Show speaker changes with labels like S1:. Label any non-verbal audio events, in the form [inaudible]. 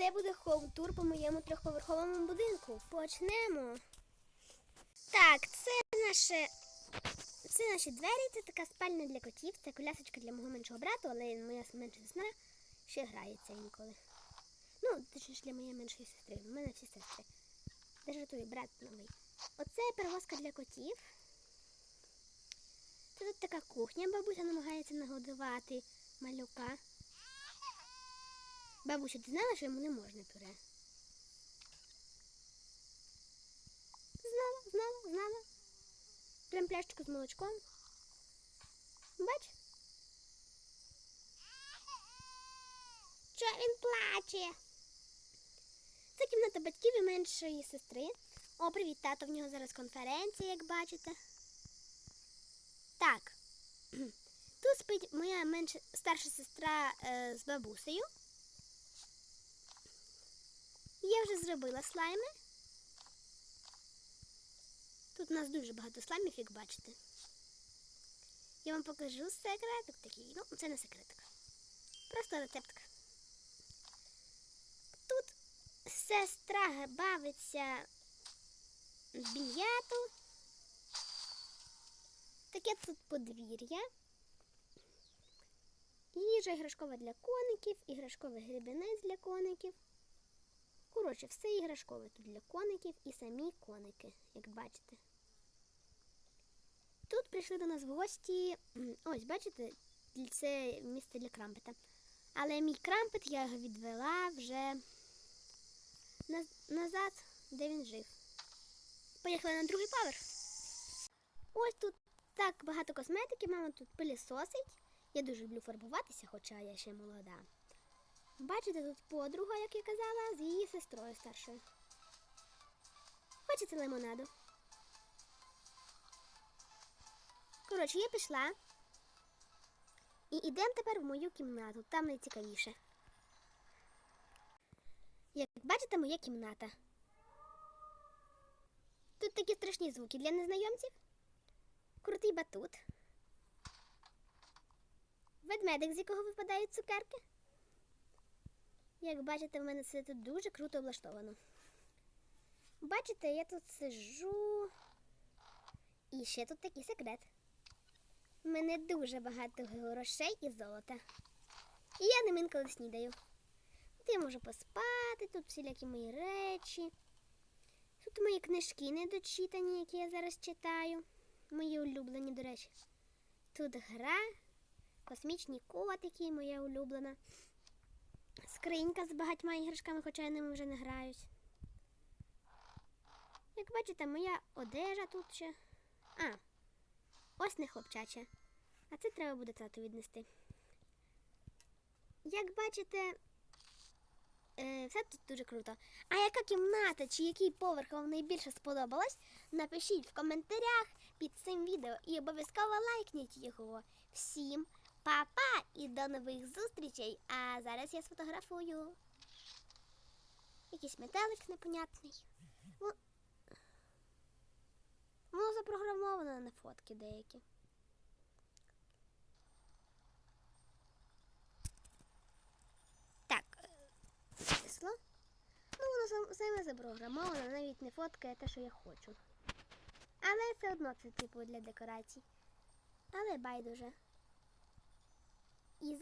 S1: це буде хоум-тур по моєму трьохповерховому будинку. Почнемо. Так, це наше. Це наші двері, це така спальня для котів, це колясочка для мого меншого брату, але моя менша сестра ще грається інколи. Ну, точніше для моєї меншої сестри. У мене всі сестри. Де жартую, брат новий. Оце перевозка для котів. Тут така кухня, бабуся намагається нагодувати малюка. Бабуся, ти знала, що йому не можна пюре? Знала, знала, знала. Прям пляшечку з молочком. Бач? Що він плаче? Це кімната батьків і меншої сестри. О, привіт, тато. В нього зараз конференція, як бачите. Так. [clears throat] Тут спить моя менша старша сестра е, з бабусею. Я вже зробила слайми. Тут у нас дуже багато слаймів, як бачите. Я вам покажу секретик такий. Ну, це не секретик. Просто рецептик. Тут сестра бавиться в. Таке тут подвір'я. Їжа іграшкова для коників, іграшковий гребенець для коників. Коротше, все іграшкове тут для коників і самі коники, як бачите. Тут прийшли до нас в гості. Ось, бачите, це місце для крампета. Але мій крампет я його відвела вже назад, де він жив. Поїхали на другий поверх. Ось тут так багато косметики, мама тут пилісосить. Я дуже люблю фарбуватися, хоча я ще молода. Бачите, тут подруга, як я казала, з її сестрою старшою. Хочете лимонаду? Коротше, я пішла. І йдемо тепер в мою кімнату. Там найцікавіше. Як бачите, моя кімната. Тут такі страшні звуки для незнайомців. Крутий батут. Ведмедик, з якого випадають цукерки. Як бачите, в мене все тут дуже круто облаштовано. Бачите, я тут сижу. І ще тут такий секрет. У мене дуже багато грошей і золота. І я ним інколи снідаю. От я можу поспати, тут всілякі мої речі. Тут мої книжки недочитані, які я зараз читаю. Мої улюблені, до речі. Тут гра, космічні котики, моя улюблена. Скринька з багатьма іграшками, хоча я ними вже не граюсь. Як бачите, моя одежа тут ще. А, ось не хлопчача. А це треба буде тату віднести. Як бачите, е, все тут дуже круто. А яка кімната чи який поверх вам найбільше сподобалось? Напишіть в коментарях під цим відео і обов'язково лайкніть його. Всім па-па і до нових зустрічей! А зараз я сфотографую. Якийсь метелик непонятний. Во- Воно запрограмовано на фотки деякі. Так, е. Ну, воно саме запрограмовано, навіть не фоткає те, що я хочу. Але все одно це типу для декорацій. Але байдуже. І зараз